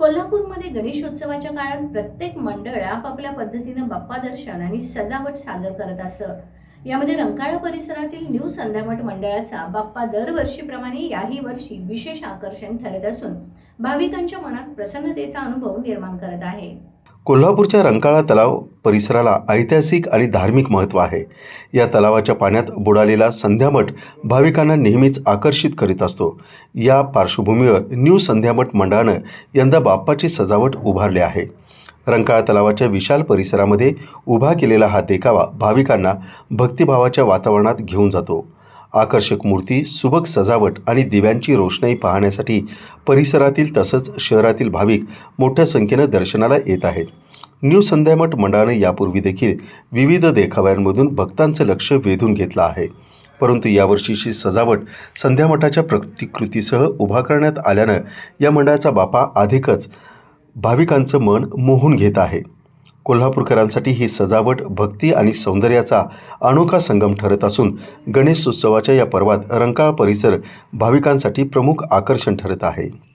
कोल्हापूरमध्ये गणेशोत्सवाच्या काळात प्रत्येक मंडळ आपापल्या पद्धतीनं बाप्पा दर्शन आणि सजावट सादर करत असत. यामध्ये रंकाळा परिसरातील न्यू संध्यामठ मंडळाचा बाप्पा दरवर्षीप्रमाणे याही वर्षी विशेष आकर्षण ठरत असून भाविकांच्या मनात प्रसन्नतेचा अनुभव निर्माण करत आहे. कोल्हापूरच्या रंकाळा तलाव परिसराला ऐतिहासिक आणि धार्मिक महत्त्व आहे. या तलावाच्या पाण्यात बुडालेला संध्यामठ भाविकांना नेहमीच आकर्षित करीत असतो. या पार्श्वभूमीवर न्यू संध्यामठ मंडळानं यंदा बाप्पाची सजावट उभारली आहे. रंकाळा तलावाच्या विशाल परिसरामध्ये उभा केलेला हा देखावा भाविकांना भक्तिभावाच्या वातावरणात घेऊन जातो. आकर्षक मूर्ती सुबक सजावट आणि दिव्यांची रोषणाई पाहण्यासाठी परिसरातील तसंच शहरातील भाविक मोठ्या संख्येनं दर्शनाला येत आहेत. न्यू संध्यामठ मंडळाने यापूर्वी देखील विविध देखाव्यांमधून भक्तांचं लक्ष वेधून घेतलं आहे. परंतु यावर्षीची सजावट संध्यामठाच्या प्रतिकृतीसह उभा करण्यात आल्यानं या मंडळाचा बापा अधिकच भाविकांचं मन मोहून घेत आहे. कोल्हापूरकरांसाठी ही सजावट भक्ती आणि सौंदर्याचा अनोखा संगम ठरत असून गणेश उत्सवाच्या या पर्वात रंकाळ परिसर भाविकांसाठी प्रमुख आकर्षण ठरत आहे.